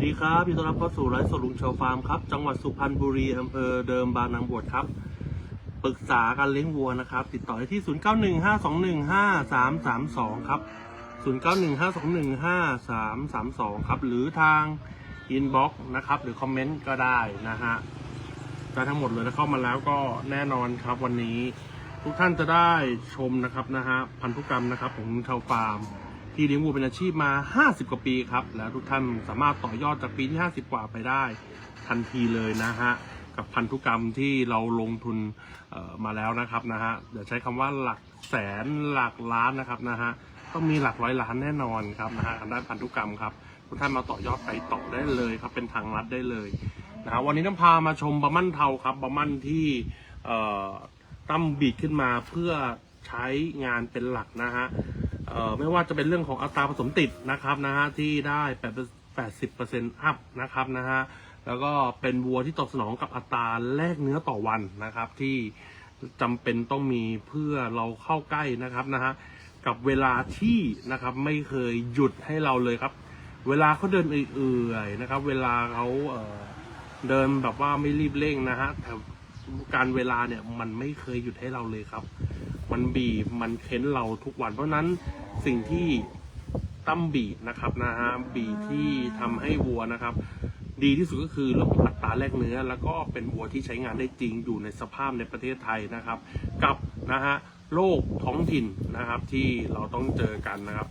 สวัสดีครับยินดีต้อนรับเข้าสู่ไลฟ์สดลุงชาวฟาร์มครับ จังหวัดสุพรรณบุรีอำเภอเดิมบางนางบวชครับ ปรึกษาการเลี้ยงวัวนะครับ ติดต่อได้ที่ 0915215332 ครับ 0915215332 ครับ หรือทางอินบ็อกซ์นะครับ หรือคอมเมนต์ก็ได้นะฮะได้ทั้งหมดเลยนะเข้ามาแล้วก็แน่นอนครับวันนี้ ทุกท่านจะได้ชมนะครับนะฮะพันธุกรรมนะครับของชาวฟาร์ม ที่เลี้ยงวัวเป็นอาชีพมา 50 กว่าปีครับ แล้วทุกท่านสามารถต่อยอดจากปีที่ 50 กว่าไปได้ทันทีเลยนะฮะ กับพันธุกรรมที่เราลงทุนมาแล้วนะครับนะฮะเดี๋ยวใช้คำว่าหลักแสนหลักล้านนะครับนะฮะต้องมีหลักร้อยล้านแน่นอนครับนะฮะทางด้านพันธุกรรมครับทุกท่านมาต่อยอดไปต่อได้เลยครับ เป็นทางลัดได้เลยนะฮะวันนี้น้ำพามาชมบะมั่นเทาครับบะมั่นที่ตั้มบีดขึ้นมาเพื่อ ใช้งานเป็นหลักนะฮะไม่ว่าจะเป็นเรื่องของอัตราผสมติดนะครับนะฮะที่ได้8 80%อัพนะครับนะฮะแล้วก็เป็นวัวที่ตอบสนองกับอัตราแลกเนื้อต่อวันนะครับ ที่จำเป็นต้องมีเพื่อเราเข้าใกล้นะครับนะฮะกับเวลาที่นะครับไม่เคยหยุดให้เราเลยครับ เวลาเขาเดินเอื่อยๆนะครับ เวลาเขาเเดินแบบว่าไม่รีบเร่งนะฮะแต่การเวลาเนี่ยมันไม่เคยหยุดให้เราเลยครับ มันบีบมันเค้นเราทุกวัน เพราะนั้นสิ่งที่ตั้มบีบนะครับนะฮะบีบที่ทำให้วัวนะครับ ดีที่สุดก็คือเรื่องของอัตราแลกเนื้อ แล้วก็เป็นวัวที่ใช้งานได้จริงอยู่ในสภาพในประเทศไทยนะครับ กับนะฮะโรคท้องถิ่นนะครับที่เราต้องเจอกันนะครับ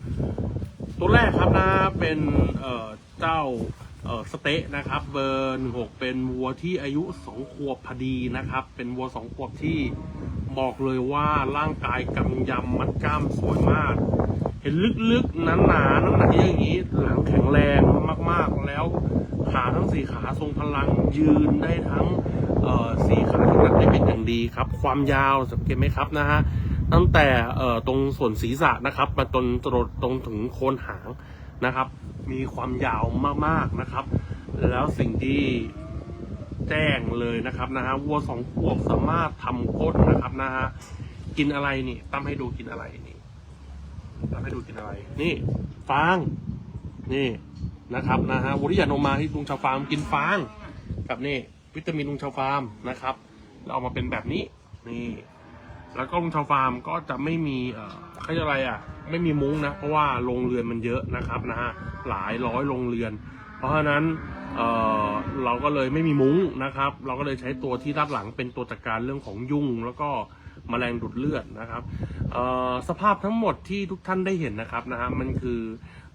ตัวแรกครับนะเป็นเอ่อเจ้า เออสเต๊ะนะครับ เบอร์หนึ่งหกเป็นวัวที่อายุสองขวบพอดีนะครับ เป็นวัวสองขวบที่บอกเลยว่าร่างกายกำยำมัดกล้ามสวยมาก เห็นลึกๆหนาๆน้ำหนักเยอะอย่างนี้หลังแข็งแรงมากๆแล้วขาทั้งสี่ขาทรงพลังยืนได้ทั้งสี่ขาที่นักได้เป็นอย่างดีครับ ความยาวสังเกตไหมครับนะฮะตั้งแต่ตรงส่วนศีรษะนะครับ มาจนตรงถึงโคนหางนะครับ มีความยาวมากๆนะครับ แล้วสิ่งที่แจ้งเลยนะครับนะฮะวัวสองขวบสามารถทำก้นนะครับนะฮะกินอะไรนี่ตั้มให้ดูกินอะไรนี่ตั้มให้ดูกินอะไร นี่ ฟาง นี่นะครับนะฮะวุฒิยานมมาที่ลุงชาวฟาร์มกินฟางกับนี่วิตามินลุงชาวฟาร์มนะครับแล้วออกมาเป็นแบบนี้นี่ แล้วก็ลุงชาวฟาร์มก็จะไม่มีเอ่อเขาเรียกอะไรอะ ไม่มีมุ้งนะ เพราะว่าโรงเรือนมันเยอะนะครับนะฮะหลายร้อยโรงเรือน เพราะฉะนั้นเอ่อเราก็เลยไม่มีมุ้งนะครับ เราก็เลยใช้ตัวที่ด้านหลังเป็นตัวจัดการเรื่องของยุงแล้วก็แมลงดูดเลือดนะครับสภาพทั้งหมดที่ทุกท่านได้เห็นนะครับนะฮะมันคือ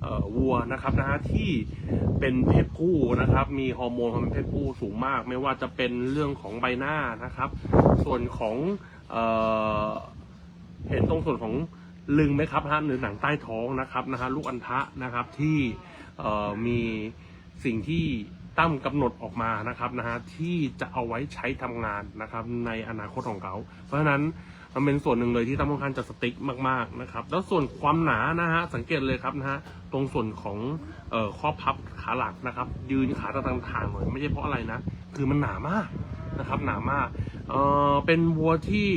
อวัวนะครับนะฮะที่เป็นเพศผู้นะครับ มีฮอร์โมนความเป็นเพศผู้สูงมาก ไม่ว่าจะเป็นเรื่องของใบหน้านะครับ ส่วนของ เเห็นตรงส่วนของลึงไหมครับฮะหรือหนังใต้ท้องนะครับนะฮะลูกอัณฑะนะครับที่มีสิ่งที่ตั้มกำหนดออกมานะครับนะฮะที่จะเอาไว้ใช้ทำงานนะครับในอนาคตของเขา เพราะฉะนั้นมันเป็นส่วนหนึ่งเลยที่ตั้มค่อนข้างจะสติ๊กมากๆนะครับ แล้วส่วนความหนานะฮะสังเกตเลยครับนะฮะตรงส่วนของออข้อพับขาหลักนะครับ ยืนขาตะตังทางหน่อยไม่ใช่เพราะอะไรนะ คือมันหนามาก นะครับหนามากเออเป็นวัวที่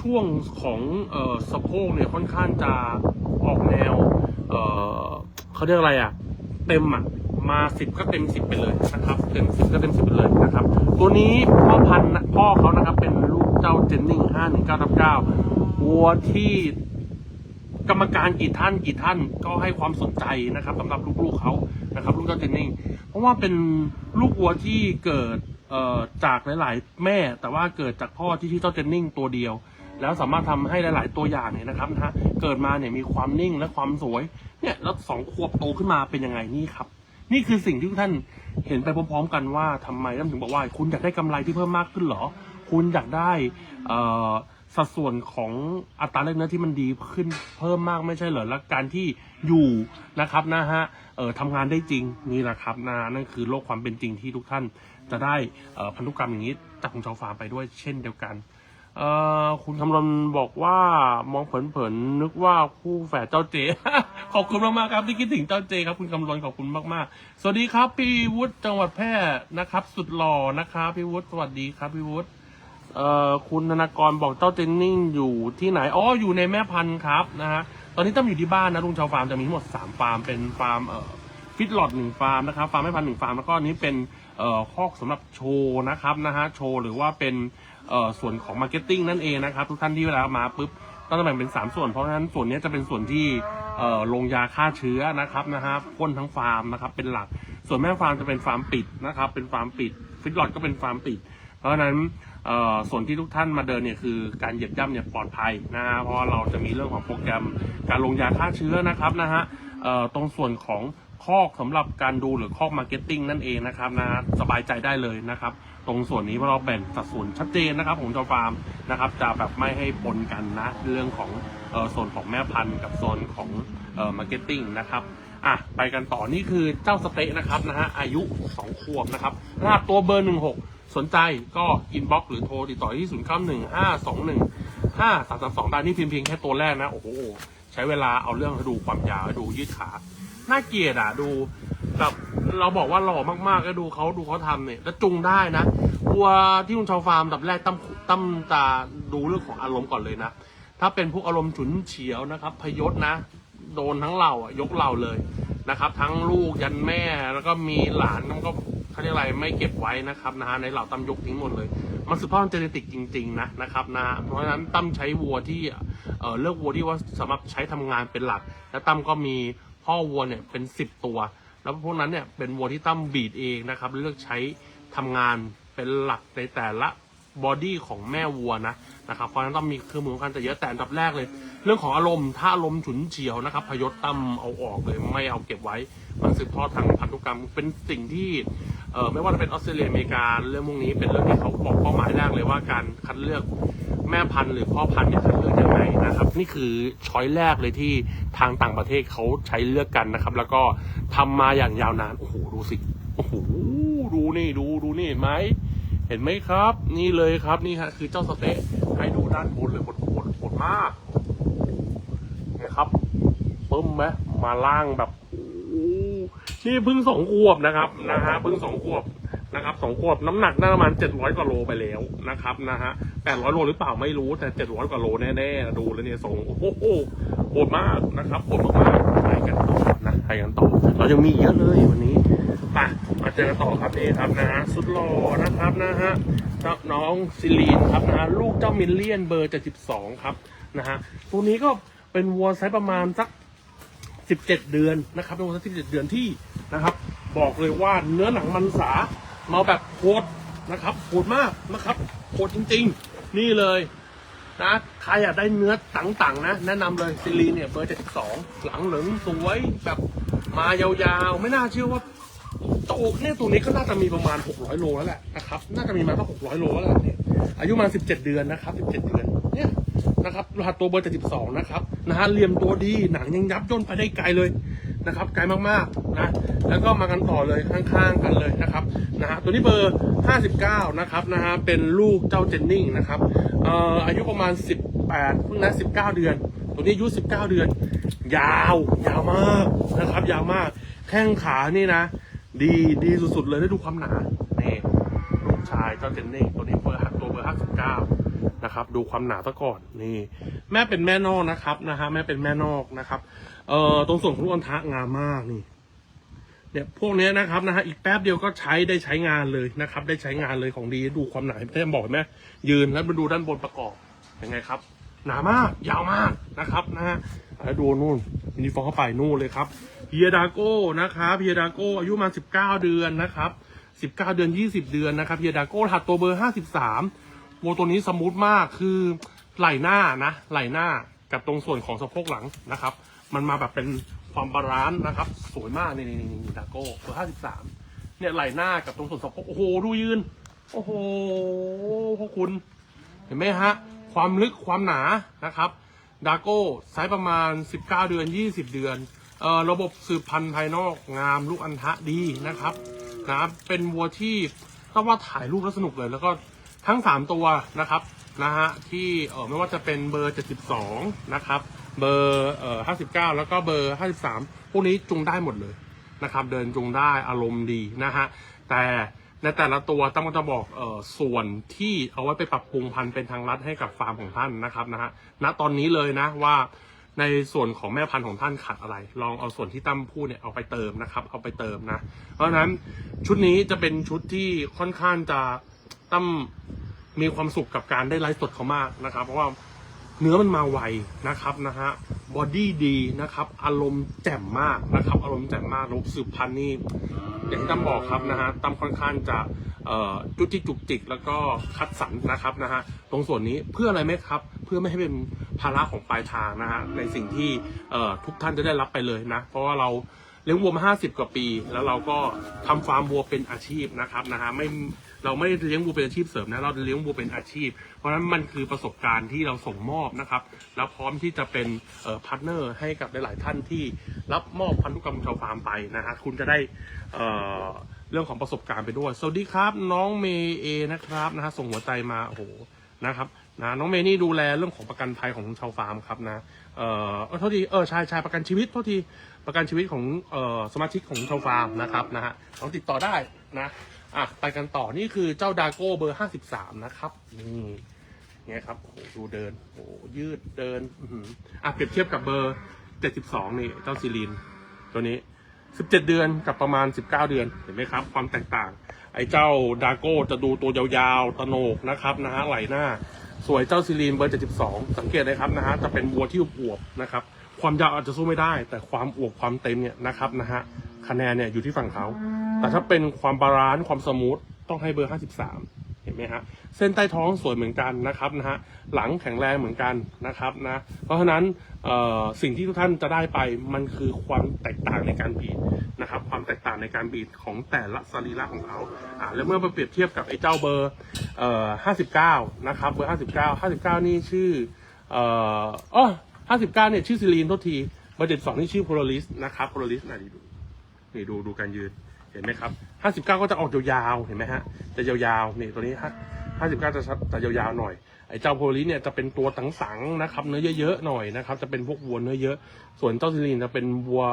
ช่วงของเออสะโพกเนี่ยค่อนข้างจะออกแนวเออเขาเรียกอะไรอะ เต็มอะมาสิบก็เต็มสิบไปเลยนะครับ เต็มสิบก็เต็มสิบไปเลยนะครับ ตัวนี้พ่อพันธุ์นะพ่อเขานะครับ เป็นลูกเจ้าเจนนิงห้าหนึ่งเก้าทับเก้าวัวที่กรรมการกี่ท่านกี่ท่านก็ให้ความสนใจนะครับสำหรับลูกๆเขานะครับ ลูกเจ้าเจนนิงเพราะว่าเป็นลูกวัวที่เกิด เอ่อจากหลาย ๆ แม่แต่ว่าเกิดจากพ่อที่ชื่อเจ้าเจนนิ่งตัวเดียว แล้วสามารถทำให้หลาย ๆ ตัวอย่างเนี่ยนะครับนะฮะเกิดมาเนี่ยมีความนิ่งและความสวยเนี่ยแล้วสองขวบโตขึ้นมาเป็นยังไงนี่ครับ นี่คือสิ่งที่ทุกท่านเห็นไปพร้อม ๆ กันว่าทำไมท่านถึงบอกว่า คุณอยากได้กำไรที่เพิ่มมากขึ้นเหรอ คุณอยากได้เอ่อสัดส่วนของอัตราแลกเนื้อที่มันดีขึ้นเพิ่มมากไม่ใช่เหรอและการที่อยู่นะครับนะฮะเอ่อทำงานได้จริงนี่แหละครับนะนั่นคือโลกความเป็นจริงที่ทุกท่าน จะได้พันธุกรรมอย่างนี้จากของชาวฟาร์มไปด้วยเช่นเดียวกันคุณคำรณบอกว่ามองเผินๆนึกว่าคู่แฝดเจ้าเจ ขอบคุณมากๆครับที่คิดถึงเจ้าเจครับคุณคำรณขอบคุณมากๆ สวัสดีครับพี่วุฒิจังหวัดแพร่นะครับ สุดหล่อนะครับพี่วุฒิสวัสดีครับพี่วุฒิคุณธนากรบอกเจ้าเจนนิ่งอยู่ที่ไหนอ๋ออยู่ในแม่พันธุ์ครับนะฮะตอนนี้ตั้มอยู่ที่บ้านนะลุงชาวฟาร์มจะมีทั้งหมดสามฟาร์มเป็นฟาร์มฟิตหลอดหนึ่งฟาร์มนะครับฟาร์มไม่พันธุ์หนึ่งฟาร์มแล้วก็นนี้เป็น เอ่อคอกสำหรับโชว์นะครับนะฮะโชว์หรือว่าเป็นเอ่อส่วนของมาร์เก็ตติ้งนั่นเองนะครับ ทุกท่านที่เวลามาปุ๊บก็จะแบ่งเป็น 3 ส่วนเพราะฉะนั้นส่วนนี้จะเป็นส่วนที่เอ่อลงยาฆ่าเชื้อนะครับนะฮะพ่นทั้งฟาร์มนะครับเป็นหลัก ส่วนแม่ฟาร์มจะเป็นฟาร์มปิดนะครับเป็นฟาร์มปิดฟิตลอดก็เป็นฟาร์มปิด เพราะฉะนั้นเอ่อส่วนที่ทุกท่านมาเดินเนี่ยคือการเหยียบย่ำเนี่ยปลอดภัยนะฮะเพราะเราจะมีเรื่องของโปรแกรมการลงยาฆ่าเชื้อนะครับนะฮะเอ่อตรงส่วนของ คอกสำหรับการดูหรือคอกมาร์เก็ตติ้งนั่นเองนะครับนะสบายใจได้เลยนะครับ ตรงส่วนนี้เราแบ่งสัดส่วนชัดเจนนะครับของเจ้าฟาร์มนะครับจะแบบไม่ให้ปนกันนะเรื่องของเอ่อส่วนของแม่พันธุ์กับโซนของมาร์เก็ตติ้งนะครับอะไปกันต่อนี่คือเจ้าสเต๊ะนะครับนะฮะอายุ 2 ขวบนะครับรหัสตัวเบอร์ 16 สนใจก็อินบ็อกซ์หรือโทรติดต่อที่ 0 9 1 5 2 1 5 3 3 2ได้นี่เพียงเพียงแค่ตัวแรกนะ โอ้โห ใช้เวลาเอาเรื่องดูความยาวดูยืดขา น่าเกลียดอะดูแบบเราบอกว่าหล่อมากๆก็ดูเขาดูเขาทำเนี่ยแล้วจุงได้นะวัวที่คุณชาวฟาร์มดับแรกตั้มตั้มตาดูเรื่องของอารมณ์ก่อนเลยนะถ้าเป็นพวกอารมณ์ฉุนเฉียวนะครับ พยศนะ โดนทั้งเราอะยกเราเลยนะครับ ทั้งลูกยันแม่แล้วก็มีหลานมันก็เขาเรียกอะไรไม่เก็บไว้นะครับนะฮะในเหล่าตั้มยกทิ้งหมดเลย มันสืบทอดเจเนติกจริงๆนะนะครับนะเพราะฉะนั้นตั้มใช้วัวที่เอ่อเลือกวัวที่ว่าสำหรับใช้ทำงานเป็นหลัก แล้วตั้มก็มี พ่อวัวเนี่ยเป็นสิบตัว แล้วพวกนั้นเนี่ยเป็นวัวที่ตั้มบีดเองนะครับเลือกใช้ทำงานเป็นหลักในแต่ละบอดี้ของแม่วัวนะนะครับเพราะนั้นต้องมีเครื่องมือสำคัญแต่เยอะแต่อันดับแรกเลย เรื่องของอารมณ์ถ้าอารมณ์ฉุนเฉียวนะครับ พยศตั้มเอาออกเลยไม่เอาเก็บไว้ มันสืบทอดทางพันธุกรรมเป็นสิ่งที่เอ่อไม่ว่าจะเป็นออสเตรเลียอเมริกาเรื่องพวกนี้เป็นเรื่องที่เขาบอกเป้าหมายแรกเลยว่าการคัดเลือกแม่พันธุ์หรือพ่อพันธุ์เนี่ยคัดเลือก ไงนะครับ นี่คือช้อยแรกเลยที่ทางต่างประเทศเขาใช้เลือกกันนะครับ แล้วก็ทำมาอย่างยาวนานโอ้โหดูสิโอ้โหดูนี่ดูดูนี่เห็นไหมเห็นไหมครับ นี่เลยครับนี่ฮะคือเจ้าสเต๊ะให้ดูด้านบนเลยโหดโหดโหดมากนะครับปึ้มไหมมาล่างแบบนี่เพิ่งสองขวบนะครับนะฮะเพิ่งสองขวบนะครับสองขวบน้ำหนักน่าประมาณเจ็ดร้อยกว่าโลไปแล้วนะครับนะฮะ แปดร้อยโลหรือเปล่าไม่รู้แต่เจ็ดร้อยกว่าโลแน่ๆดูแล้วเนี่ยส่งโอ้โหโหดมากนะครับโหดมากๆไปกันต่อนะไปกันต่อเรายังมีเยอะเลยวันนี้ไปมาเจอกันต่อครับนี่ครับนะฮะสุดหล่อนะครับนะฮะน้องซิลีนครับนะฮะลูกเจ้ามิลเลียนเบอร์เจ็ดสิบสองครับนะฮะตัวนี้ก็เป็นวัวไซส์ประมาณสัก17เดือนนะครับเป็นวัวไซส์17เดือนที่นะครับ บอกเลยว่าเนื้อหนังมันสามาแบบโคตรนะครับโคตรมากนะครับโคตรจริง ๆ นี่เลยนะใครอยากได้เนื้อต่างๆ นะ แนะนำเลยซิลีเนี่ยเบอร์72หลังเหลืองสวยแบบมายาวๆ ไม่น่าเชื่อว่าโตเนี่ยตัวนี้ก็น่าจะมีประมาณ 600 โลแล้วแหละนะครับน่าจะมีมาสัก600 โลแล้วแหละเนี่ยอายุมา 17 เดือนนะครับ 17 เดือนเนี่ยนะครับรหัสตัวเบอร์72นะครับนะฮะเหลี่ยมตัวดีหนังยังยับย่นไปได้ไกลเลยนะครับไกลมากๆนะแล้วก็มากันต่อเลยข้างๆกันเลยนะครับนะฮะตัวนี้เบอร์ 59 นะครับนะฮะเป็นลูกเจ้าเจนนิ่งนะครับเอ่ออายุประมาณ 18เพิ่งนะ19 เดือน ตัวนี้อายุ 19 เดือน ยาวยาวมากนะครับ ยาวมาก แข้งขานี่นะ ดีดีสุดๆเลยได้ดูความหนานี่ลูกชายเจ้าเจนนี่งตัวนี้เบอร์ตัวเบอร์ห้าสิบเก้านะครับ ดูความหนาซะก่อนนี่ แม่เป็นแม่นอกนะครับนะฮะแม่เป็นแม่นอกนะครับเอ่อตรงส่วนของลูกอันทะงามมากนี่ เนี่ยพวกนี้นะครับนะฮะอีกแป๊บเดียวก็ใช้ได้ใช้งานเลยนะครับ ได้ใช้งานเลยของดีดูความหนาแม่บอกเห็นไหมยืนแล้วมาดูด้านบนประกอบเป็นไงครับ หนามากยาวมากนะครับนะฮะแล้วดูนู่นมินิฟอร์เข้าไปนู่นเลยครับเฮียดาโก้นะครับเฮียดาโก้อายุมาสิบเก้าเดือนนะครับสิบเก้าเดือนยี่สิบเดือนนะครับเฮียดาโก้ถัดตัวเบอร์ห้าสิบสามโวตัวนี้สมูทมากคือไหล่หน้านะไหล่หน้ากับตรงส่วนของสะโพกหลังนะครับ มันมาแบบเป็น ความบาลานซ์นะครับ สวยมากนี่นี่นี่ดาโก้เบอร์ห้าสิบสามเนี่ยไหล่หน้ากับตรงส่วนสะโพกโอ้โหดูยืน โอ้โหพวกคุณ เห็นไหมฮะ ความลึกความหนานะครับดาโก้ไซส์ประมาณ 19 เดือน 20 เดือนเอ่อระบบสืบพันธุ์ภายนอกงามลูกอันทะดีนะครับนะเป็นวัวที่ต้องว่าถ่ายรูปแล้วสนุกเลย แล้วก็ทั้ง 3 ตัวนะครับนะฮะที่เออไม่ว่าจะเป็นเบอร์ 72 นะครับ เบอร์เอ่อ59แล้วก็เบอร์53พวกนี้จุงได้หมดเลยนะครับ เดินจุงได้อารมณ์ดีนะฮะ แต่ในแต่ละตัวต้องจะบอกเอ่อส่วนที่เอาไว้ไปปรับปรุงพันธุ์เป็นทางลัดให้กับฟาร์มของท่านนะครับนะฮะณตอนนี้เลยนะว่าในส่วนของแม่พันธุ์ของท่านขาดอะไร ลองเอาส่วนที่ตั้มพูดเนี่ยเอาไปเติมนะครับ เอาไปเติมนะ เพราะฉะนั้นชุดนี้จะเป็นชุดที่ค่อนข้างจะตั้มมีความสุขกับการได้ไลฟ์สดเขามากนะครับ เพราะว่า เนื้อมันมาไวนะครับนะฮะบอดี้ดีนะครับ อารมณ์แจ่มมากนะครับ อารมณ์แจ่มมากระบสืบพันธุ์นี่อย่างที่ตั้มบอกครับนะฮะตั้มค่อนข้างจะจุกจิกจุกจิกแล้วก็คัดสรรนะครับนะฮะตรงส่วนนี้เพื่ออะไรไหมครับ เพื่อไม่ให้เป็นภาระของปลายทางนะฮะในสิ่งที่ทุกท่านจะได้รับไปเลยนะ เพราะว่าเราเลี้ยงวัวมา 50 กว่าปี แล้วเราก็ทำฟาร์มวัวเป็นอาชีพนะครับนะฮะไม่ เราไม่ได้เลี้ยงวัวเป็นอาชีพเสริมนะเราเลี้ยงวัวเป็นอาชีพ เพราะฉะนั้นมันคือประสบการณ์ที่เราส่งมอบนะครับแล้วพร้อมที่จะเป็นพาร์ทเนอร์ให้กับหลาย ๆ ท่านที่รับมอบพันธุกรรมชาวฟาร์มไปนะฮะคุณจะได้เเรื่องของประสบการณ์ไปด้วย สวัสดีครับ น้องเมย์เอนะครับนะฮะส่งหัวใจมาโอ้โหนะครับนะน้องเมย์นี่ดูแลเรื่องของประกันภัยของชาวฟาร์มครับนะเอ่อเออโทษทีเออช่ใช่ประกันชีวิตโทษทีประกันชีวิตของเออสมาชิกของชาวฟาร์มนะครับนะฮะลองติดต่อได้นะ อะไปกันต่อนี่คือเจ้าดาโก้เบอร์ห้าสิบสามนะครับนี่เนี่ยครับโอ้ดูเดินโอ้ยืดเดินอืออะเปรียบเทียบกับเบอร์เจ็ดสิบสองนี่เจ้าซีลีนตัวนี้17เจ็ดเดือนกับประมาณ19เก้าเดือนเห็นไหมครับ ความแตกต่าง ไอ้เจ้าดาโก้จะดูตัวยาวๆตโนกนะครับนะฮะไหลหน้า สวยเจ้าซิลีนเบอร์72สังเกตเลยครับนะฮะจะเป็นวัวที่อวบนะครับ ความยาวอาจจะสู้ไม่ได้ แต่ความอวบความเต็มเนี่ยนะครับนะฮะคะแนนเนี่ยอยู่ที่ฝั่งเขา แต่ถ้าเป็นความบาลานซ์ความสมูทต้องให้เบอร์ 53 เห็นไหมฮะ เส้นใต้ท้องสวยเหมือนกันนะครับนะฮะ หลังแข็งแรงเหมือนกันนะครับนะ เพราะฉะนั้นสิ่งที่ทุกท่านจะได้ไปมันคือความแตกต่างในการบีดนะครับ ความแตกต่างในการบีดของแต่ละสรีระของเขาอ่าแล้วเมื่อมาเปรียบเทียบกับไอ้เจ้าเบอร์เอ่อ59 นะครับ เบอร์ 59 59 นี่ชื่อเอ่ออ๋อ59 เนี่ยชื่อซิลีนโทษที เบอร์ 72 นี่ชื่อโพลาริสนะครับ โพลาริสไหนดูนี่ดูดูการยืน เห็นไหมครับ59ก็จะออกยาวๆ เห็นไหมฮะ จะยาวๆ นี่ตัวนี้ฮะ59จะชัดจะยาวๆ หน่อย ไอ้เจ้าโพลิสเนี่ยจะเป็นตัวตังๆนะครับ เนื้อเยอะๆ หน่อยนะครับ จะเป็นพวกวัวเนื้อเยอะ ส่วนเจ้าซิลีนจะเป็นวัว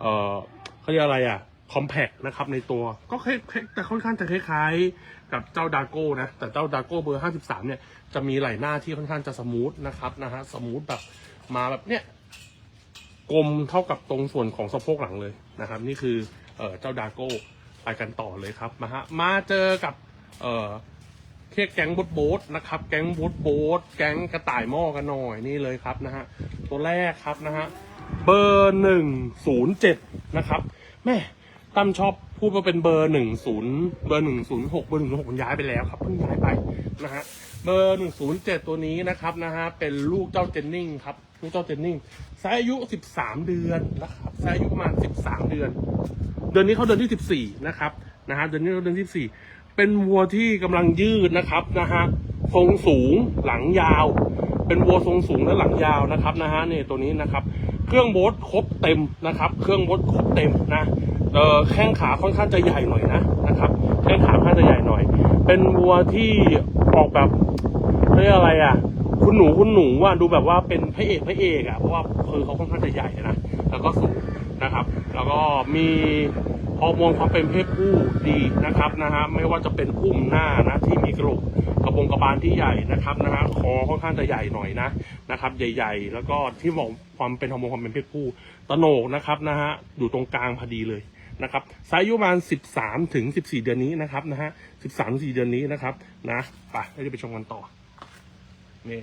เอ่อเขาเรียกอะไรอะ คอมแพคนะครับในตัว ก็คล้ายแต่ค่อนข้างจะคล้ายๆ กับเจ้าดาโก้นะ แต่เจ้าดาโก้เบอร์53เนี่ย จะมีไหล่หน้าที่ค่อนข้างจะสมูทนะครับนะฮะ สมูทแบบมาแบบเนี้ยกลมเท่ากับตรงส่วนของสะโพกหลังเลยนะครับ นี่คือ เออเจ้าดาโก้ไปกันต่อเลยครับมาฮะมาเจอกับเเรียกแก๊งบทโบทนะครับ แก๊งบทโบทแก๊งกระต่ายหม้อกันหน่อยนี่เลยครับนะฮะตัวแรกครับนะฮะเบอร์หนึ่งศูนย์เจ็ดนะครับแม่ตั้มชอบพูดว่าเป็นเบอร์หนึ่งศูนย์เบอร์หนึ่งศูนย์หกเบอร์หนึ่งศูนย์หกมันย้ายไปแล้วครับเพิ่งย้ายไปนะฮะเบอร์หนึ่งศูนย์เจ็ดตัวนี้นะครับนะฮะเป็นลูกเจ้าเจนนิ่งครับลูกเจ้าเจนนิ่งไซส์อายุสิบสามเดือนนะครับไซส์อายุประมาณสิบสามเดือน เดือนนี้เขาเดือนที่สิบสี่นะครับนะฮะเดือนนี้เขาเดือนที่สี่เป็นวัวที่กำลังยืดนะครับนะฮะทรงสูงหลังยาว เป็นวัวทรงสูงและหลังยาวนะครับนะฮะนี่ตัวนี้นะครับ เครื่องบทครบเต็มนะครับ เครื่องบทครบเต็มนะเออแข้งขาค่อนข้างจะใหญ่หน่อยนะนะครับแข้งขาค่อนข้างจะใหญ่หน่อย เป็นวัวที่ออกแบบเรียกอะไรอะ คุณหนูคุณหนูว่าดูแบบว่าเป็นพระเอกพระเอกอะเพราะว่าคือเขาค่อนข้างจะใหญ่นะแล้วก็สูงนะครับ แล้วก็มีฮอร์โมนความเป็นเพศผู้ดีนะครับนะฮะไม่ว่าจะเป็นอุ้มหน้านะที่มีกระโหลกกระบงกระบาลที่ใหญ่นะครับนะฮะคอค่อนข้างจะใหญ่หน่อยนะนะครับ ใหญ่ ๆ แล้วก็ที่บอกความเป็นฮอร์โมนความเป็นเพศผู้ตโหนกนะครับนะฮะอยู่ตรงกลางพอดีเลยนะครับสายอายุประมาณ 13 ถึง 14 เดือนนี้นะครับนะฮะ 13 4เดือนนี้นะครับนะไปเราจะไปชมกันต่อ นี่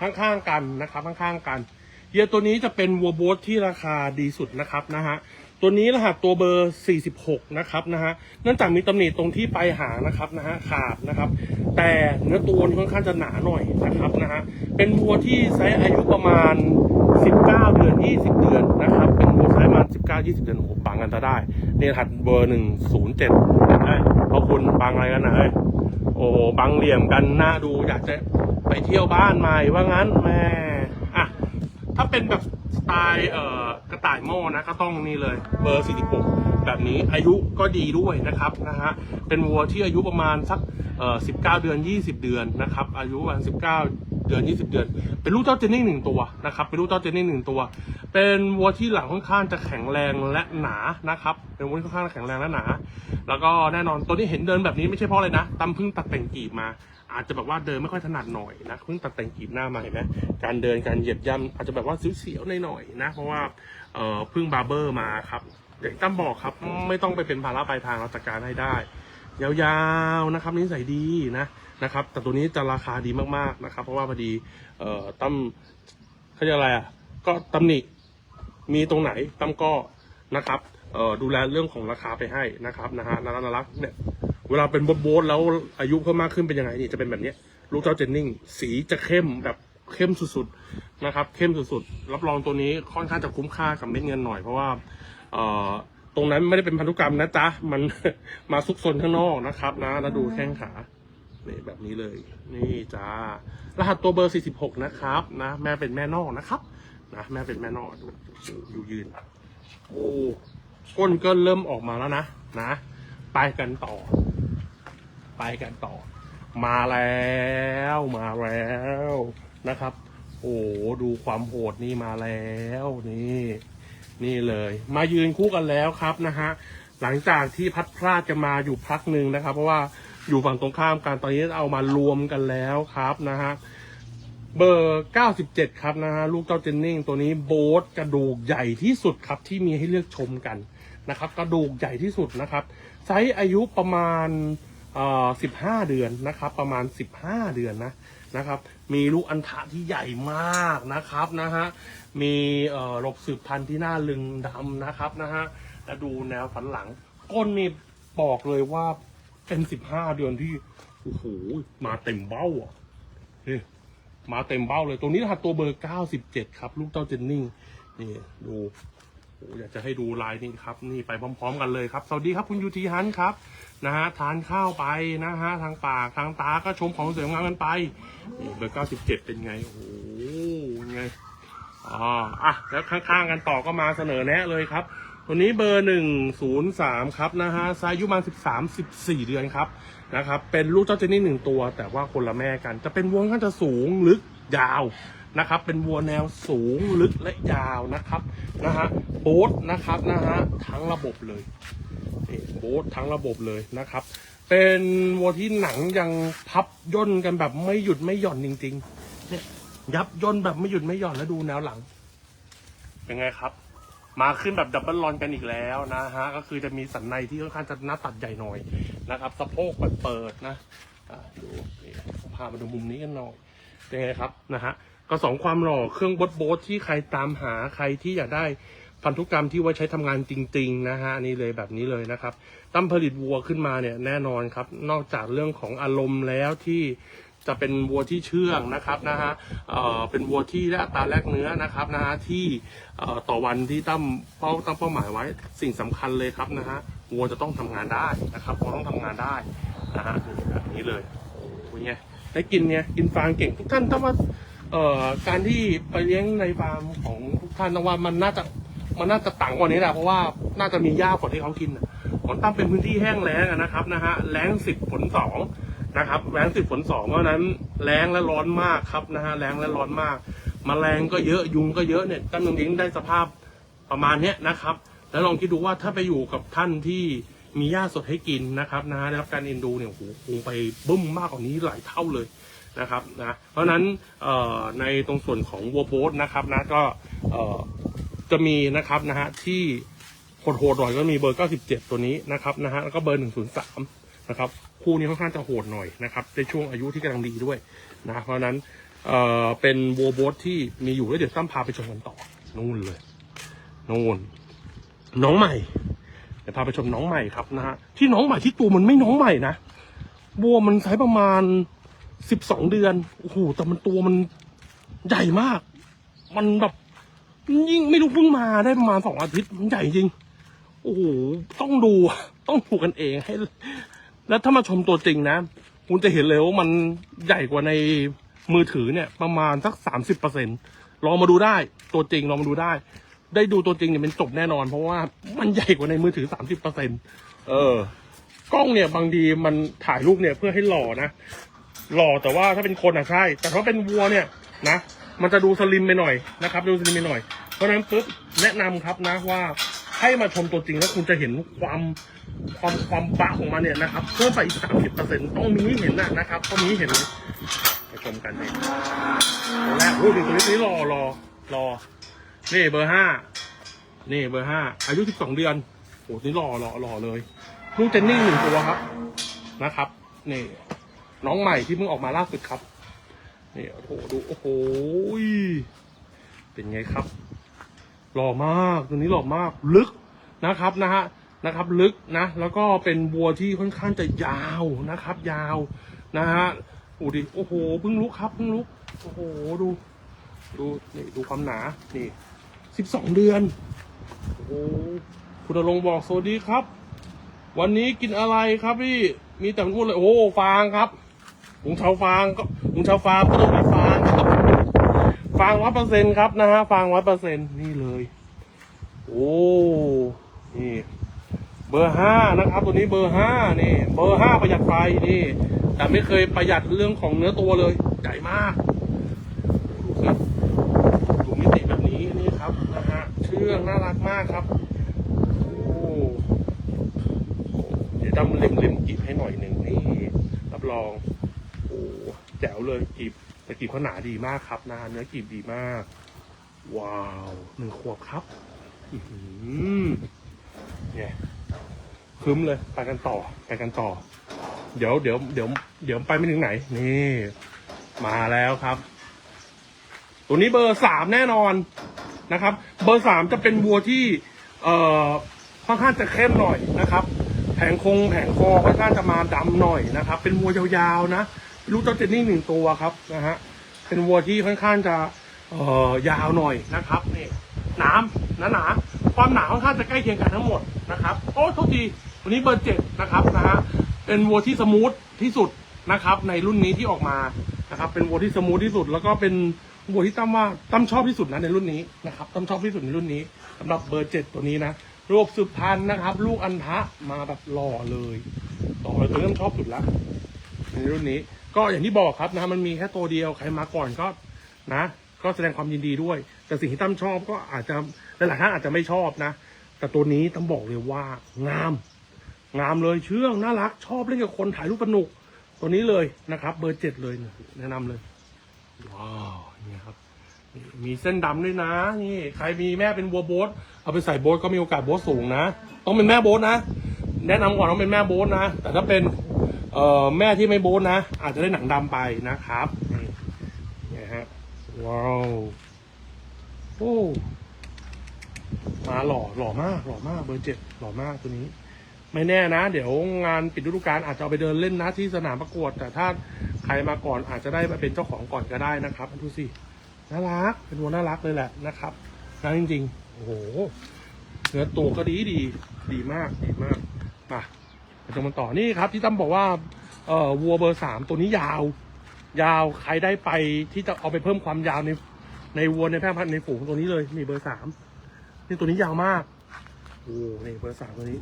ข้างๆกันนะครับ ข้างๆกันเยียตัวนี้จะเป็นวัวโบทที่ราคาดีสุดนะครับนะฮะตัวนี้รหัสตัวเบอร์ 46 นะครับนะฮะเนื่องจากมีตำหนิตรงที่ปลายหางนะครับนะฮะขาดนะครับ แต่เนื้อตัวค่อนข้างจะหนาหน่อยนะครับนะฮะเป็นวัวที่ไซส์อายุประมาณ 19 เดือน 20 เดือนนะครับ เป็นวัวไซส์ประมาณ 19 20 เดือนโอ้โหปังกันจะได้เนี่ยรหัสเบอร์ 107เอ้ยเพราะคุณปังอะไรกันนะเฮ้ย โอ้บังเหลี่ยมกันน่าดูอยากจะไปเที่ยวบ้านใหม่ว่างั้นแม่อะถ้าเป็นแบบสไตล์เอ่อกระต่ายโม่นะก็ต้องนี่เลยเบอร์ 46 แบบนี้อายุก็ดีด้วยนะครับนะฮะเป็นวัวที่อายุประมาณสักเอ่อ19 เดือน 20 เดือนนะครับ อายุประมาณ19 เดือน 20 เดือน เป็นลูกเจ้าเจนนี่หนึ่งตัวนะครับเป็นลูกเจ้าเจนนี่หนึ่งตัว เป็นวัวที่หลังค่อนข้างจะแข็งแรงและหนานะครับ เป็นวัวที่ค่อนข้างแข็งแรงและหนา แล้วก็แน่นอนตัวนี้เห็นเดินแบบนี้ไม่ใช่เพราะอะไรนะตั้มเพิ่งตัดแต่งกีบมา อาจจะแบบว่าเดินไม่ค่อยถนัดหน่อยนะเพิ่งตัดแต่งกีบหน้ามาเห็นไหมการเดินการเหยียบย่ำอาจจะแบบว่าเสียวๆหน่อยๆนะ เพราะว่าเอ่อพิ่งบาร์เบอร์มาครับอย่างตั้มบอกครับไม่ต้องไปเป็นภาระปลายทางเราจัดการให้ได้ ยาวๆนะครับนิสัยดีนะนะครับ แต่ตัวนี้จะราคาดีมากๆนะครับ เพราะว่าพอดีเอ่อตั้มเขาเรียกอะไรอะก็ตำหนิ มีตรงไหนตั้มก็นะครับเอ่อดูแลเรื่องของราคาไปให้นะครับนะฮะน่ารักน่ารักเนี่ยเวลาเป็นโบทโบทแล้วอายุเพิ่มมากขึ้นเป็นยังไงนี่จะเป็นแบบนี้ลูกเจ้าเจนนิ่ง สีจะเข้มแบบเข้มสุดๆนะครับ เข้มสุดๆ รับรองตัวนี้ค่อนข้างจะคุ้มค่ากับเม็ดเงินหน่อยเพราะว่าเอ่อตรงนั้นไม่ได้เป็นพันธุกรรมนะจ๊ะ มันมาซุกซนข้างนอกนะครับ นะแล้วดูแข้งขานี่แบบนี้เลย นี่จ้ารหัสตัวเบอร์ 46 นะครับ นะ แม่เป็นแม่นอกนะครับ นะแม่เป็นแม่นอกดูดูยืน โอ้ก้นก็เริ่มออกมาแล้วนะนะไปกันต่อ ไปกันต่อ มาแล้วมาแล้วนะครับ โอ้ดูความโหดนี่มาแล้วนี่ นี่เลย มายืนคู่กันแล้วครับนะฮะหลังจากที่พัดพลาดกันมาอยู่พักหนึ่งนะครับ เพราะว่าอยู่ฝั่งตรงข้ามกันตอนนี้เอามารวมกันแล้วครับนะฮะ เบอร์ 97 ครับนะฮะลูกเจ้าเจนนิงตัวนี้โบ๊ทกระดูกใหญ่ที่สุดครับที่มีให้เลือกชมกันนะครับกระดูกใหญ่ที่สุดนะครับไซส์อายุประมาณเอ่อ15 เดือนนะครับประมาณ 15 เดือนนะนะครับมีลูกอันทะที่ใหญ่มากนะครับนะฮะมีเอ่อหลบสืบพันธุ์ที่หน้าลึงดำนะครับนะฮะและดูแนวสันหลัง ก้นนี่บอกเลยว่าเป็น 15 เดือนที่โอ้โหมาเต็มเบ้าอะนี่ มาเต็มเบ้าเลยตรงนี้รหัสตัวเบอร์ 97 ครับ ลูกเจ้าเจนนี่นี่ดูอยากจะให้ดูลายนี่ครับ นี่ไปพร้อม ๆ กันเลยครับ สวัสดีครับคุณยูทีฮันครับนะฮะทานข้าวไปนะฮะทางปากทางตาก็ชมของสวยงามกันไปนี่เบอร์ 97 เป็นไง โอ้โหเป็นไงอ่าอะแล้วข้างๆกันต่อก็มาเสนอแนะเลยครับ ตัวนี้เบอร์หนึ่งศูนย์สามครับนะฮะอายุมาสิบสามสิบสี่เดือนครับนะครับเป็นลูกเจ้าเจนนี่หนึ่งตัว แต่ว่าคนละแม่กัน จะเป็นวัวค่อนข้างจะสูงลึกยาวนะครับ เป็นวัวแนวสูงลึกและยาวนะครับนะฮะโบ๊ทนะครับนะฮะทั้งระบบเลยโบ๊ททั้งระบบเลยนะครับ เป็นวัวที่หนังยังพับย่นกันแบบไม่หยุดไม่หย่อนจริงๆเนี่ยยับย่นแบบไม่หยุดไม่หย่อนแล้วดูแนวหลัง เป็นไงครับ มาขึ้นแบบดับเบิลลอนกันอีกแล้วนะฮะ ก็คือจะมีสันในที่ค่อนข้างจะหน้าตัดใหญ่หน่อยนะครับ สะโพกเปิดนะดูพามาดูมุมนี้กันหน่อยเป็นไงครับนะฮะ ก็สองความหล่อเครื่องบดโบทที่ใครตามหาใครที่อยากได้พันธุกรรมที่ไว้ใช้ทำงานจริง ๆ นะฮะอันนี่เลยแบบนี้เลยนะครับตั้มผลิตวัวขึ้นมาเนี่ยแน่นอนครับ นอกจากเรื่องของอารมณ์แล้วที่ จะเป็นวัวที่เชื่องนะครับนะฮะเเป็นวัวที่ได้อัตราแลกเนื้อนะครับนะฮะที่ต่อวันที่ตั้มเป้าตั้งเป้าหมายไว้สิ่งสำคัญเลยครับนะฮะวัวจะต้องทำงานได้นะครับวัวต้องทำงานได้นะฮะแบบนี้เลยโอ้ยไงได้กินไงกินฟางเก่งทุกท่านต้องว่าเอ่อการที่ไปเลี้ยงในฟาร์มของทุกท่านต้องว่ามันน่าจะมันน่าจะต่างกว่านี้แหละเพราะว่าน่าจะมีหญ้ากว่าที่เขากินน่ะของตั้มเป็นพื้นที่แห้งแล้งนะครับนะฮะแล้งสิบผลสอง นะครับแรงสิบฝนสองเพราะนั้นแรงและร้อนมากครับนะฮะแรงและร้อนมากมแมลงก็เยอะยุงก็เยอะเนี่ยตั้งเลี้งได้สภาพประมาณเนี้ยนะครับ แล้วลองคิดดูว่าถ้าไปอยู่กับท่านที่มีหญ้าสดให้กินนะครับนะฮะได้รับการเอ็นดูเนี่ยโหคงไปบึ้มมากกว่านี้หลายเท่าเลยนะครับนะเพราะฉะนั้นในตรงส่วนของวัวโบสนะครับนะก็จะมีนะครับนะฮะที่โหดๆหน่อยก็มีเบอร์ 97 ตัวนี้นะครับนะฮะแล้วก็เบอร์ 103 นะครับ คู่นี้ค่อนข้างจะโหดหน่อยนะครับในช่วงอายุที่กำลังดีด้วยนะเพราะนั้นเอ่อเป็นวัวโบสที่มีอยู่แล้วเดี๋ยวตั้มพาไปชมกันต่อนู่นเลยนู่นน้องใหม่เดี๋ยวพาไปชมน้องใหม่ครับนะฮะที่น้องใหม่ที่ตัวมันไม่น้องใหม่นะวัวมันไซส์ประมาณสิบสองเดือนโอ้โหแต่มันตัวมันใหญ่มาก มันแบบยิ่งไม่รู้เพิ่งมาได้ประมาณสองอาทิตย์มันใหญ่จริง โอ้โหต้องดูต้องดูกันเองให้ แล้วถ้ามาชมตัวจริงนะ คุณจะเห็นเลยว่ามันใหญ่กว่าในมือถือเนี่ยประมาณสักสามสิบเปอร์เซ็นลองมาดูได้ตัวจริงลองมาดูได้ ได้ดูตัวจริงเนี่ยเป็นจบแน่นอน เพราะว่ามันใหญ่กว่าในมือถือสามสิบเปอร์เซ็นเออกล้องเนี่ยบางทีมันถ่ายรูปเนี่ยเพื่อให้หล่อนะหล่อแต่ว่าถ้าเป็นคนอะใช่ แต่ถ้าเป็นวัวเนี่ยนะ มันจะดูสลิมไปหน่อยนะครับ ดูสลิมไปหน่อย เพราะฉะนั้นปุ๊บแนะนำครับนะว่า ให้มาชมตัวจริงแล้วคุณจะเห็นความความความบะของมันเนี่ยนะครับเพิ่มไปอีกสามสิบเปอร์เซ็นต์ต้องมีเห็นนะนะครับต้องมีเห็นไปชมกันเลยตัวแรกรูปตัวนี้ตัวนี้รอรอรอนี่เบอร์ห้านี่เบอร์ห้าอายุสิบสองเดือนโอ้นี่รอรอรอเลยลูกเจนนี่หนึ่งตัวครับนะครับนี่น้องใหม่ที่เพิ่งออกมาล่าสุดครับนี่โอ้โหดูโอ้โหเป็นไงครับ หล่อมากตัวนี้หล่อมากลึกนะครับนะฮะนะครับ ลึกนะ แล้วก็เป็นบัวที่ค่อนข้างจะยาวนะครับ ยาวนะฮะโอ้ดิโอ้โหเพิ่งลุกครับเพิ่งลุกโอ้โหดูดูนี่ดูความหนานี่สิบสองเดือนโอ้โหคุณณรงค์บอกสวัสดีครับ วันนี้กินอะไรครับพี่มีแต่พูดเลยโอ้โหฟางครับหุงเชาฟางก็หุงเชาฟางก็ต้องมีฟางครับ ฟางร้อยเปอร์เซ็นครับนะฮะฟางร้อยเปอร์เซ็นนี่เลย โอ้นี่เบอร์ห้านะครับ ตัวนี้เบอร์ห้านี่ เบอร์ห้าประหยัดไฟนี่ แต่ไม่เคยประหยัดเรื่องของเนื้อตัวเลยใหญ่มากดูสิดูมิติแบบนี้นี่ครับนะฮะเชื่องน่ารักมากครับโอ้เดี๋ยวดำเล็มเล็มกีบให้หน่อยหนึ่งนี่รับรองโอ้แจ๋วเลยกีบ แต่กีบเขาหนาดีมากครับนะเนื้อกีบดีมาก ว้าวหนึ่งขวบครับเนี่ยคึ้มเลยไปกันต่อไปกันต่อ เดี๋ยวเดี๋ยวเดี๋ยวเดี๋ยวไปไม่ถึงไหน นี่ มาแล้วครับ ตัวนี้เบอร์สามแน่นอนนะครับ เบอร์สามจะเป็นวัวที่ เอ่อค่อนข้างจะเข้มหน่อยนะครับ แผงคงแผงคอค่อนข้างจะมาดำหน่อยนะครับ เป็นวัวยาวๆนะ ลูกเจ้าเจนนี่หนึ่งตัวครับนะฮะเป็นวัวที่ค่อนข้างจะเอ่อยาวหน่อยนะครับนี่น้ำหนาหนาๆความหนาค่อนข้างจะใกล้เคียงกันทั้งหมดนะครับโอ้โทษทีวันนี้เบอร์เจ็ดนะครับนะฮะเป็นวัวที่สมูทที่สุดนะครับ ในรุ่นนี้ที่ออกมานะครับเป็นวัวที่สมูทที่สุด แล้วก็เป็นวัวที่ตั้มว่าตั้มชอบที่สุดนะในรุ่นนี้นะครับตั้มชอบที่สุดในรุ่นนี้สำหรับเบอร์เจ็ดตัวนี้นะรวบสืบพันธุ์นะครับ ลูกอันทะมาแบบหล่อเลยหล่อเลยตัวนี้ตั้มชอบสุดล้วในรุ่นนี้ ก็อย่างที่บอกครับนะฮะมันมีแค่ตัวเดียวใครมาก่อนก็นะ ก็แสดงความยินดีด้วย แต่สิ่งที่ตั้มชอบก็อาจจะหลายๆท่านอาจจะไม่ชอบนะ แต่ตัวนี้ตั้มบอกเลยว่างาม งามเลยเชื่องน่ารัก ชอบเล่นกับคนถ่ายรูปสนุก ตัวนี้เลยนะครับ เบอร์เจ็ดเลยแนะนำเลยว้าวนี่ครับ มีเส้นดำด้วยนะ นี่ ใครมีแม่เป็นวัวโบ๊ทเอาไปใส่โบ๊ทก็มีโอกาสโบ๊ทสูงนะ ต้องเป็นแม่โบ๊ทนะ แนะนำก่อนต้องเป็นแม่โบ๊ทนะ แต่ถ้าเป็น เอ่อแม่ที่ไม่โบ๊นะ อาจจะได้หนังดำไปนะครับนี่นี่ฮะว้าวโอ้มาหล่อหล่อมากหล่อมากเบอร์เจ็ดหล่อมากตัวนี้ ไม่แน่นะ เดี๋ยวงานปิดฤดูกาลอาจจะเอาไปเดินเล่นนะที่สนามประกวด แต่ถ้าใครมาก่อนอาจจะได้มาเป็นเจ้าของก่อนก็ได้นะครับดูสิน่ารักเป็นวัวน่ารักเลยแหละนะครับน่าจริงๆโอ้โหเนื้อตัวก็ดีดีดีมากดีมากมา ไปชมกันต่อนี่ครับ ที่ตั้มบอกว่าเอ่อวัวเบอร์สามตัวนี้ยาว ยาวใครได้ไปที่จะเอาไปเพิ่มความยาวในในวัวในแพร่พันธุ์ในฝูงตัวนี้เลยนี่เบอร์สามนี่ตัวนี้ยาวมากโอ้นี่เบอร์สามตัวนี้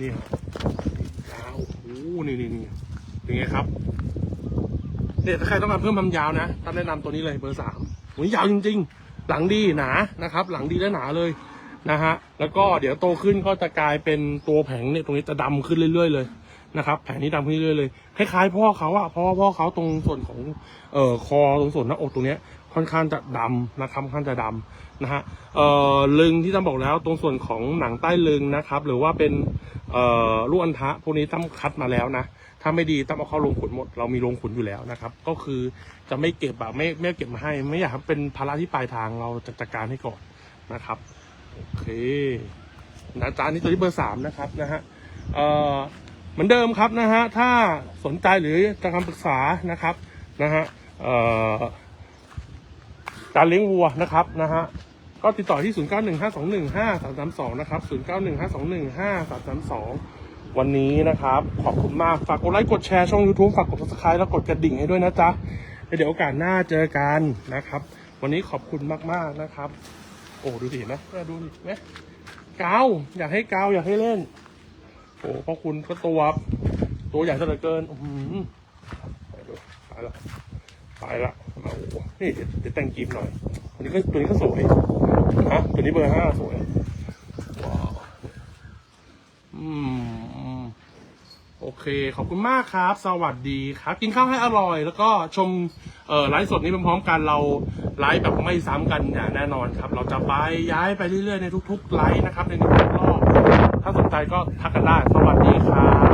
นี่ครับยาวโอ้นี่นี่นี่เป็นไงครับเนี่ยถ้าใครต้องการเพิ่มความยาวนะตั้มแนะนำตัวนี้เลยเบอร์สามตัวนี้ยาวจริง ๆ หลังดีหนานะครับ หลังดีและหนาเลย นะฮะแล้วก็เดี๋ยวโตขึ้นก็จะกลายเป็นตัวแผงเนี่ยตรงนี้จะดำขึ้นเรื่อยๆเลยนะครับแผงนี้ดำขึ้นเรื่อยๆเลยคล้ายๆพ่อเขาอะเพราะว่าพ่อเขาตรงส่วนของเอ่อคอตรงส่วนหน้าอกตรงเนี้ยค่อนข้างจะดำนะครับค่อนข้างจะดำนะฮะเอ่อลึงที่ตั้มบอกแล้วตรงส่วนของหนังใต้ลึงนะครับ หรือว่าเป็นเอ่อลูกอันทะพวกนี้ตั้มคัดมาแล้วนะถ้าไม่ดีตั้มเอาเข้าโรงขุนหมด เรามีโรงขุนอยู่แล้วนะครับ ก็คือจะไม่เก็บแบบไม่ไม่เก็บมาให้ ไม่อยากเป็นภาระที่ปลายทางเราจัดการให้ก่อนนะครับ โอเคนะจานนี้ตัวที่เบอร์สามนะครับนะฮะเอ่อเหมือนเดิมครับนะฮะถ้าสนใจหรือจะคำปรึกษานะครับนะฮะเอ่อการเลี้ยงวัวนะครับนะฮะก็ติดต่อที่ 0915215332 นะครับ 0915215332 วันนี้นะครับ ขอบคุณมาก ฝากกดไลค์ กดแชร์ช่อง YouTube ฝากกด subscribe แล้วกดกระดิ่งให้ด้วยนะจ๊ะ เดี๋ยวโอกาสหน้าเจอกันนะครับ วันนี้ขอบคุณมาก ๆ นะครับ โอ้ดูดิเห็นไหมแม่ดูดิเห็นไหมกาวอยากให้กาวอยากให้เล่น โอ้พระคุณก็ตัวตัวใหญ่ซะเหลือเกินอื้อหือไปดูไปละไปละมาโอ้โหนี่เดี๋ยวเดี๋ยวแต่งกีบหน่อยตัวนี้ก็ตัวนี้ก็สวยฮะตัวนี้เบอร์ห้าสวยว้าวอืม โอเค ขอบคุณมากครับ สวัสดีครับ กินข้าวให้อร่อย แล้วก็ชมไลฟ์สดนี้พร้อมๆกันเราไลฟ์แบบไม่ซ้ำกันอย่างแน่นอนครับ เราจะไปย้ายไปเรื่อยๆในทุกๆไลฟ์นะครับในทุกๆรอบ ถ้าสนใจก็ทักกันได้ สวัสดีครับ